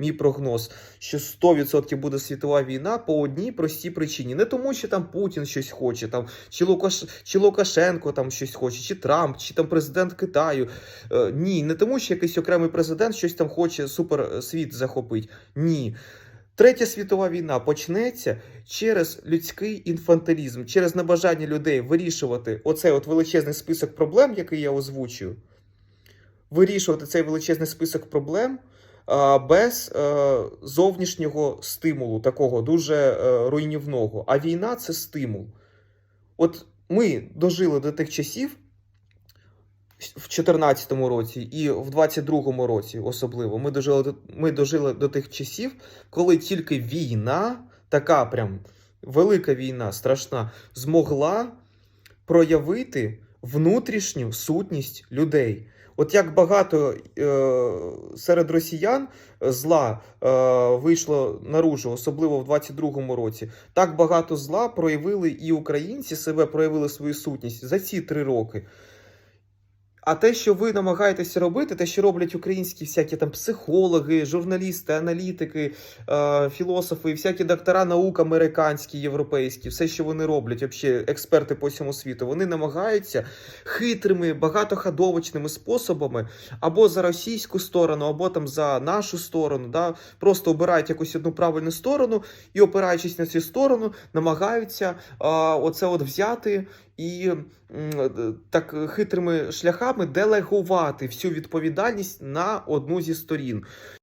мій прогноз, що 100% буде світова війна по одній простій причині. Не тому, що там Путін щось хоче, там чи Лукаш... чи Лукашенко там щось хоче, чи Трамп, чи там президент Китаю. Е, ні, не тому, що якийсь окремий президент щось там хоче супер світ захопити. Ні. Третя світова війна почнеться через людський інфантилізм, через небажання людей вирішувати оцей от величезний список проблем, який я озвучую, вирішувати цей величезний список проблем без е, зовнішнього стимулу, такого дуже е, руйнівного. А війна це стимул. От ми дожили до тих часів в 2014 році і в 2022 році, особливо, ми дожили, до- ми дожили до тих часів, коли тільки війна, така прям велика війна, страшна, змогла проявити внутрішню сутність людей. От як багато е, серед росіян зла е, вийшло наружу, особливо в 22-му році, так багато зла проявили і українці себе проявили свою сутність за ці три роки. А те, що ви намагаєтеся робити, те, що роблять українські всякі там психологи, журналісти, аналітики, е, філософи, всякі доктора наук американські, європейські, все, що вони роблять, взагалі експерти по всьому світу, вони намагаються хитрими, багатоходовочними способами або за російську сторону, або там за нашу сторону, да, просто обирають якусь одну правильну сторону і, опираючись на цю сторону, намагаються е, оце от взяти і е, так хитрими шляхами делегувати всю відповідальність на одну зі сторін.